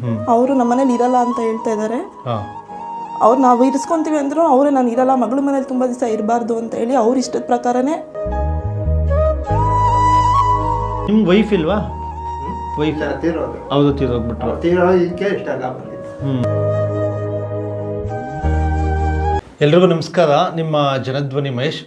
ಹ್ಮ್. ಅವರು ನಮ್ಮನೇಲಿ ಇರಲ್ಲ ಅಂತ ಹೇಳ್ತಾ ಇದ್ದಾರೆ ಅವ್ರು ನಾವು ಇರಿಸ್ಕೊಂತೀವಿ ಅಂದ್ರು ಅವರೇ ನಾನು ಇರಲ್ಲ ಮಗಳ ಮನೇಲಿ ತುಂಬಾ ದಿವಸ ಇರಬಾರ್ದು ಅಂತ ಹೇಳಿ ಅವ್ರ ಇಷ್ಟದ ಪ್ರಕಾರನೇ. ನಿಮ್ಮ ವೈಫ್ ಇಲ್ವಾ? ವೈಫ್ ಹೌದು ತೀರೋಗ್ಬಿಟ್ರು ಹ್ಞೂ ಎಲ್ರಿಗೂ ನಮಸ್ಕಾರ. ನಿಮ್ಮ ಜನಧ್ವನಿ ಮಹೇಶ್.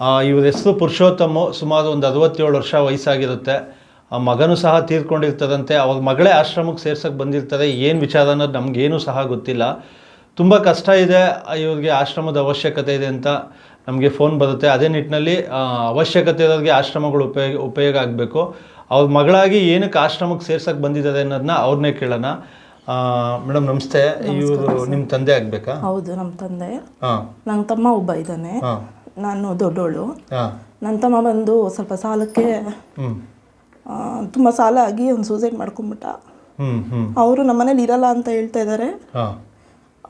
ಆ, ಇವ್ರ ಹೆಸರು ಪುರುಷೋತ್ತಮ. ಸುಮಾರು ಒಂದು ಅರವತ್ತೇಳು ವರ್ಷ ವಯಸ್ಸಾಗಿರುತ್ತೆ. ಆ ಮಗನೂ ಸಹ ತೀರ್ಕೊಂಡಿರ್ತದಂತೆ ಅವ್ರ ಮಗಳೇ ಆಶ್ರಮಕ್ಕೆ ಸೇರ್ಸಕ್ಕೆ ಬಂದಿರ್ತಾರೆ ಏನು ವಿಚಾರ ಅನ್ನೋದು ನಮಗೇನೂ ಸಹ ಗೊತ್ತಿಲ್ಲ. ತುಂಬ ಕಷ್ಟ ಇದೆ ಇವ್ರಿಗೆ ಆಶ್ರಮದ ಅವಶ್ಯಕತೆ ಇದೆ ಅಂತ ನಮಗೆ ಫೋನ್ ಬರುತ್ತೆ. ಅದೇ ನಿಟ್ಟಿನಲ್ಲಿ ಅವಶ್ಯಕತೆ ಇರೋರಿಗೆ ಆಶ್ರಮಗಳು ಉಪಯೋಗ ಉಪಯೋಗ ಆಗಬೇಕು. ಅವ್ರ ಮಗಳಾಗಿ ಏನಕ್ಕೆ ಆಶ್ರಮಕ್ಕೆ ಸೇರ್ಸಕ್ಕೆ ಬಂದಿದ್ದಾರೆ ಅನ್ನೋದನ್ನ ಅವ್ರನ್ನೇ ಕೇಳೋಣ. ಮೇಡಮ್ ನಮಸ್ತೆ. ಇವರು ನಿಮ್ಮ ತಂದೆ ಆಗಬೇಕಾ? ಹೌದು ನಮ್ಮ ತಂದೆ. ಹಾಂ. ನನ್ನ ತಮ್ಮ ಒಬ್ಬ ಇದ್ದಾನೆ. ನಾನು ದೊಡ್ಡೋಳು. ಹಾಂ. ನನ್ನ ತಮ್ಮ ಬಂದು ಸ್ವಲ್ಪ ಸಾಲಕ್ಕೆ ತುಂಬ ಸಾಲ ಆಗಿ ಅವ್ನು ಸೂಸೈಡ್ ಮಾಡ್ಕೊಂಬಿಟ್ಟ ಅವರು ನಮ್ಮ ನಮ್ಮನೇಲಿ ಇರಲ್ಲ ಅಂತ ಹೇಳ್ತಾ ಇದ್ದಾರೆ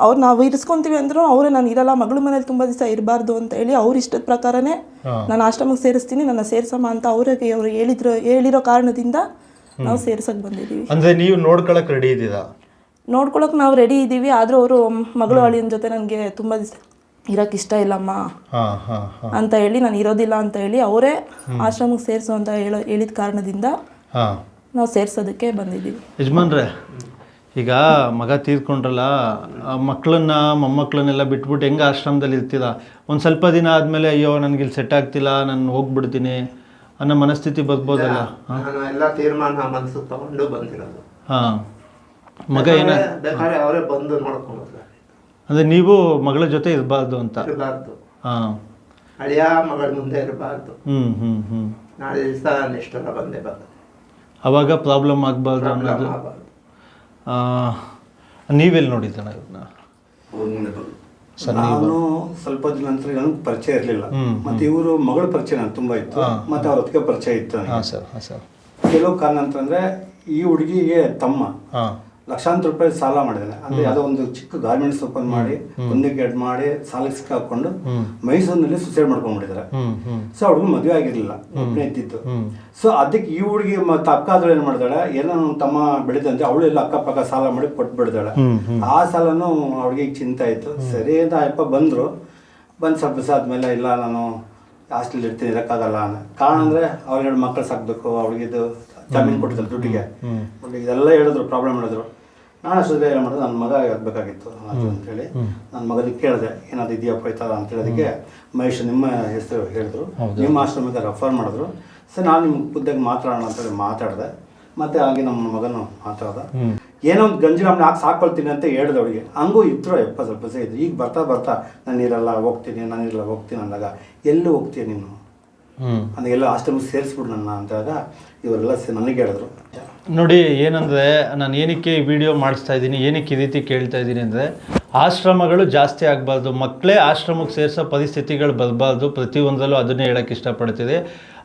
ಅವ್ರು ನಾವು ಇರಿಸ್ಕೊಂತೀವಿ ಅಂದ್ರೂ ಅವರು ನಾನು ಇರಲ್ಲ ಮಗಳ ಮನೇಲಿ ತುಂಬ ದಿವಸ ಇರಬಾರ್ದು ಅಂತ ಹೇಳಿ ಅವ್ರ ಇಷ್ಟದ ಪ್ರಕಾರನೇ ನಾನು ಆಶ್ರಮಕ್ಕೆ ಸೇರಿಸ್ತೀನಿ ನನ್ನ ಸೇರ್ಸಮ್ಮ ಅಂತ ಅವ್ರಿಗೆ ಅವ್ರು ಹೇಳಿದ್ರು ಹೇಳಿರೋ ಕಾರಣದಿಂದ ನಾವು ಸೇರ್ಸಕ್ ಬಂದಿದ್ದೀವಿ ಅಂದರೆ ನೀವು ನೋಡ್ಕೊಳಕ್ಕೆ ರೆಡಿ ಇದ್ದೀರಾ ನೋಡ್ಕೊಳಕ್ ನಾವು ರೆಡಿ ಇದ್ದೀವಿ ಆದರೂ ಅವರು ಮಗಳು ಅಳಿಯನ ಜೊತೆ ನನಗೆ ತುಂಬ ದಿವಸ ಇರೋಕ್ಕೆ ಇಷ್ಟ ಇಲ್ಲಮ್ಮ. ಹಾಂ ಹಾಂ ಹಾಂ. ಅಂತ ಹೇಳಿ ನಾನು ಇರೋದಿಲ್ಲ ಅಂತ ಹೇಳಿ ಅವರೇ ಆಶ್ರಮಕ್ಕೆ ಸೇರಿಸು ಅಂತ ಹೇಳೋ ಹೇಳಿದ ಕಾರಣದಿಂದ ಹಾಂ. ನಾವು ಸೇರ್ಸೋದಕ್ಕೆ ಬಂದಿದ್ದೀವಿ. ಯಜಮಾನ್ರೆ ಈಗ ಮಗ ತೀರ್ಕೊಂಡ್ರಲ್ಲ ಮಕ್ಕಳನ್ನ ಮೊಮ್ಮಕ್ಕಳನ್ನೆಲ್ಲ ಬಿಟ್ಬಿಟ್ಟು ಹೆಂಗೆ ಆಶ್ರಮದಲ್ಲಿ ಇರ್ತೀರ? ಒಂದು ಸ್ವಲ್ಪ ದಿನ ಆದಮೇಲೆ ಅಯ್ಯೋ ನನಗೆ ಇಲ್ಲಿ ಸೆಟ್ ಆಗ್ತಿಲ್ಲ ನಾನು ಹೋಗ್ಬಿಡ್ತೀನಿ ಅನ್ನೋ ಮನಸ್ಥಿತಿ ಬರ್ಬೋದಲ್ಲ? ನಾನು ಎಲ್ಲ ತೀರ್ಮಾನ ಮನಸ್ಸು ತಗೊಂಡು ಬಂದಿರೋದು. ಹಾಂ. ಮಗ ಏನ ಬೇಕಾದ್ರೆ ಅವರೇ ಬಂದು ನೋಡ್ಕೊಂಡು ಅಂದರೆ ನೀವು ಮಗಳ ಜೊತೆ ಇರಬಾರ್ದು ಅಂತ. ಇರಬಾರ್ದು. ಹಾಂ. ಅಳಿಯ ಮಗಳ ಮುಂದೆ ಇರಬಾರ್ದು. ಹ್ಞೂ ಹ್ಞೂ ಹ್ಞೂ ನಾಳೆ ದಿವಸ ನಿಷ್ಠರ ಬಂದೇ ಬರ್ತದೆ. ಅವಾಗ ಪ್ರಾಬ್ಲಮ್ ಆಗಬಾರ್ದು ಅನ್ನೋದು. ನೀವೆಲ್ಲಿ ನೋಡಿದ್ದಣ್ಣ ಇವ್ರನ್ನ? ಸರ್ ನಾನು ಸ್ವಲ್ಪ ದಿನ ನಂತರ ನನಗೆ ಪರಿಚಯ ಇರಲಿಲ್ಲ. ಮತ್ತೆ ಇವರು ಮಗಳ ಪರಿಚಯ ನನಗೆ ತುಂಬಾ ಇತ್ತು. ಮತ್ತೆ ಅವ್ರ ಹೊತ್ತಿಗೆ ಪರಿಚಯ ಇತ್ತು. ಹಾಂ ಸರ್ ಹಾಂ ಸರ್. ಕೆಲವು ಕಾರಣ ಅಂತಂದ್ರೆ ಈ ಹುಡುಗಿಗೆ ತಮ್ಮ ಹಾಂ. ಲಕ್ಷಾಂತರ ರೂಪಾಯಿ ಸಾಲ ಮಾಡಿದ್ದಾನೆ ಅಂದ್ರೆ ಯಾವುದೋ ಒಂದು ಚಿಕ್ಕ ಗಾರ್ಮೆಂಟ್ಸ್ ಓಪನ್ ಮಾಡಿ ಒಂದಕ್ಕೆ ಎರಡು ಮಾಡಿ ಸಾಲಕ್ಕೆ ಸಿಕ್ಕಾಕೊಂಡು ಮೈಸೂರಿನಲ್ಲಿ ಸುಸೈಡ್ ಮಾಡ್ಕೊಂಡ್ಬಿಟ್ಟಿದ್ದಾರೆ ಸೊ ಹುಡುಗ ಮದುವೆ ಆಗಿರ್ಲಿಲ್ಲ ಒಬ್ಬನೇ ಇದ್ದಿತ್ತು ಸೊ ಅದಕ್ಕೆ ಈ ಹುಡುಗಿ ಮತ್ತೆ ಅಕ್ಕ ಆದ್ರೂ ಏನ್ ಮಾಡ್ತಾಳೆ ಏನೋ ತಮ್ಮ ಬೆಳೆದಂತೆ ಅವಳು ಎಲ್ಲ ಅಕ್ಕಪಕ್ಕ ಸಾಲ ಮಾಡಿ ಕೊಟ್ಟು ಬಿಡ್ತಾಳೆ ಆ ಸಾಲನು ಅವ್ರಿಗೆ ಚಿಂತೆ ಆಯ್ತು. ಸರಿ ಅಂತ ಅಪ್ಪ ಬಂದ್ರು. ಬಂದು ಸ್ವಲ್ಪ ದಿವಸ ಆದ್ಮೇಲೆ ಇಲ್ಲ ನಾನು ಹಾಸ್ಟೆಲ್ ಇರ್ತೀನಿ ಇರೋಕ್ಕಾಗಲ್ಲ ಅನ್ನೋ ಕಾರಣ ಅಂದ್ರೆ ಅವ್ರಿಗೆ ಎರಡು ಮಕ್ಕಳು ಸಾಕ್ಬೇಕು ಅವಳಿಗೆ ಇದು ಜಾಮೀನು ಕೊಟ್ಟಿದ್ರು ದುಡ್ಡಿಗೆ. ಇದೆಲ್ಲ ಹೇಳಿದ್ರು ಪ್ರಾಬ್ಲಮ್ ಹೇಳಿದ್ರು. ನಾನು ಸುದ್ದಿ ಏನು ಮಾಡಿದೆ ನನ್ನ ಮಗ ಆಗಬೇಕಾಗಿತ್ತು ಅಂತೇಳಿ. ನನ್ನ ಮಗನಿಗೆ ಕೇಳಿದೆ ಏನಾದ್ರು ಇದೆಯಪ್ಪ ಈ ಥರ ಅಂತ ಹೇಳೋದಕ್ಕೆ ಮಹೇಶ್ ನಿಮ್ಮ ಹೆಸರು ಹೇಳಿದ್ರು. ನಿಮ್ಮ ಆಶ್ರಮಕ್ಕೆ ರೆಫರ್ ಮಾಡಿದ್ರು. ಸರ್ ನಾನು ನಿಮ್ಮ ಹುದ್ದೆಗೆ ಮಾತಾಡೋಣ ಅಂತೇಳಿ ಮಾತಾಡಿದೆ. ಮತ್ತೆ ಹಾಗೆ ನಮ್ಮ ಮಗನು ಮಾತಾಡ್ದ. ಏನೋ ಒಂದು ಗಂಜಿ ನಮ್ಮನ್ನ ಹಾಕಿ ಸಾಕೊಳ್ತೀನಿ ಅಂತ ಹೇಳಿದೆ ಅವಳಿಗೆ. ಹಂಗೂ ಇದ್ರು ಎಪ್ಪ ಸ್ವಲ್ಪ ಸೇ ಇದ್ರು. ಈಗ ಬರ್ತಾ ಬರ್ತಾ ನಾನು ಇರಲ್ಲ ಹೋಗ್ತೀನಿ ನಾನು ಇರಲ್ಲ ಹೋಗ್ತೀನಿ ಅಂದಾಗ ಎಲ್ಲಿ ಹೋಗ್ತೀನಿ ನೀನು? ನನಗೆಲ್ಲ ಆಶ್ರಮಕ್ಕೆ ಸೇರಿಸ್ಬಿಡು ನನ್ನ ಅಂದಾಗ ಇವರೆಲ್ಲ ನನಗೆ ಹೇಳಿದ್ರು. ನೋಡಿ, ಏನಂದರೆ ನಾನು ಏನಕ್ಕೆ ವಿಡಿಯೋ ಮಾಡಿಸ್ತಾ ಇದ್ದೀನಿ, ಏನಕ್ಕೆ ಈ ರೀತಿ ಕೇಳ್ತಾ ಇದ್ದೀನಿ ಅಂದರೆ, ಆಶ್ರಮಗಳು ಜಾಸ್ತಿ ಆಗಬಾರ್ದು. ಮಕ್ಕಳೇ ಆಶ್ರಮಕ್ಕೆ ಸೇರಿಸೋ ಪರಿಸ್ಥಿತಿಗಳು ಬರಬಾರ್ದು. ಪ್ರತಿಯೊಂದರಲ್ಲೂ ಅದನ್ನೇ ಹೇಳಕ್ಕೆ ಇಷ್ಟಪಡ್ತೀವಿ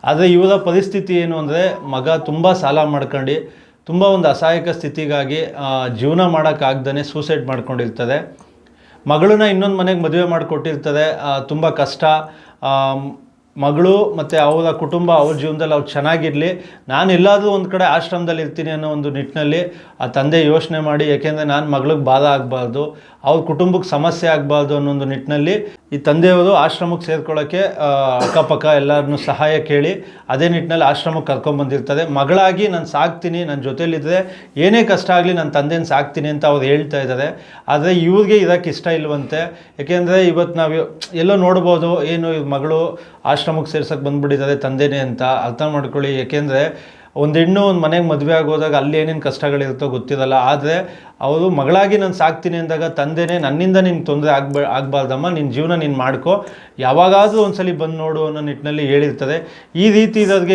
ಆದರೆ ಇವರ ಪರಿಸ್ಥಿತಿ ಏನು ಅಂದರೆ, ಮಗ ತುಂಬ ಸಾಲ ಮಾಡ್ಕೊಂಡು, ತುಂಬ ಒಂದು ಅಸಹಾಯಕ ಸ್ಥಿತಿಗಾಗಿ ಜೀವನ ಮಾಡೋಕ್ಕಾಗ್ದೇ ಸೂಸೈಡ್ ಮಾಡ್ಕೊಂಡಿರ್ತದೆ ಮಗಳನ್ನ ಇನ್ನೊಂದು ಮನೆಗೆ ಮದುವೆ ಮಾಡಿಕೊಟ್ಟಿರ್ತಾರೆ. ತುಂಬ ಕಷ್ಟ. ಮಗಳು ಮತ್ತು ಅವರ ಕುಟುಂಬ, ಅವ್ರ ಜೀವನದಲ್ಲಿ ಅವ್ರು ಚೆನ್ನಾಗಿರಲಿ. ನಾನು ಎಲ್ಲಾದರೂ ಒಂದು ಕಡೆ ಆಶ್ರಮದಲ್ಲಿ ಇರ್ತೀನಿ ಅನ್ನೋ ಒಂದು ನಿಟ್ಟಿನಲ್ಲಿ ಆ ತಂದೆ ಯೋಚನೆ ಮಾಡಿ, ಏಕೆಂದರೆ ನಾನು ಮಗಳಿಗೆ ಬಾಧ ಆಗಬಾರ್ದು, ಅವ್ರ ಕುಟುಂಬಕ್ಕೆ ಸಮಸ್ಯೆ ಆಗಬಾರ್ದು ಅನ್ನೋ ಒಂದು ನಿಟ್ಟಿನಲ್ಲಿ ಈ ತಂದೆಯವರು ಆಶ್ರಮಕ್ಕೆ ಸೇರ್ಕೊಳ್ಳೋಕ್ಕೆ ಅಕ್ಕಪಕ್ಕ ಎಲ್ಲರನ್ನೂ ಸಹಾಯ ಕೇಳಿ ಅದೇ ನಿಟ್ಟಿನಲ್ಲಿ ಆಶ್ರಮಕ್ಕೆ ಕರ್ಕೊಂಡ್ಬಂದಿರ್ತಾರೆ ಮಗಳಾಗಿ ನಾನು ಸಾಕ್ತೀನಿ ನನ್ನ ಜೊತೆಯಲ್ಲಿದ್ದರೆ ಏನೇ ಕಷ್ಟ ಆಗಲಿ ನನ್ನ ತಂದೆನ ಸಾಕ್ತೀನಿ ಅಂತ ಅವ್ರು ಹೇಳ್ತಾ ಇದ್ದಾರೆ. ಆದರೆ ಇವ್ರಿಗೆ ಇದಕ್ಕೆ ಇಷ್ಟ ಇಲ್ವಂತೆ. ಏಕೆಂದರೆ ಇವತ್ತು ನಾವು ಎಲ್ಲೋ ನೋಡ್ಬೋದು, ಏನು ಇವ್ರ ಮಗಳು ಆಶ್ರಮಕ್ಕೆ ಸೇರ್ಸೋಕ್ಕೆ ಬಂದುಬಿಟ್ಟಿದ್ದಾರೆ ತಂದೆನೇ ಅಂತ. ಅರ್ಥ ಮಾಡ್ಕೊಳ್ಳಿ. ಯಾಕೆಂದರೆ ಒಂದು ಹೆಣ್ಣು ಒಂದು ಮನೆಗೆ ಮದುವೆ ಆಗೋದಾಗ ಅಲ್ಲಿ ಏನೇನು ಕಷ್ಟಗಳಿರುತ್ತೋ ಗೊತ್ತಿರಲ್ಲ. ಆದರೆ ಅವರು ಮಗಳಾಗಿ ನಾನು ಸಾಕ್ತೀನಿ ಅಂದಾಗ ತಂದೆನೇ ನನ್ನಿಂದ ನಿನ್ನ ತೊಂದರೆ ಆಗ್ಬ, ಆಗಬಾರ್ದಮ್ಮ ನಿನ್ನ ಜೀವನ ನೀನು ಮಾಡ್ಕೋ. ಯಾವಾಗಾದರೂ ಒಂದ್ಸಲಿ ಬಂದು ನೋಡು ಅನ್ನೋ ನಿಟ್ಟಿನಲ್ಲಿ ಹೇಳಿರ್ತದೆ. ಈ ರೀತಿ ಇರೋರಿಗೆ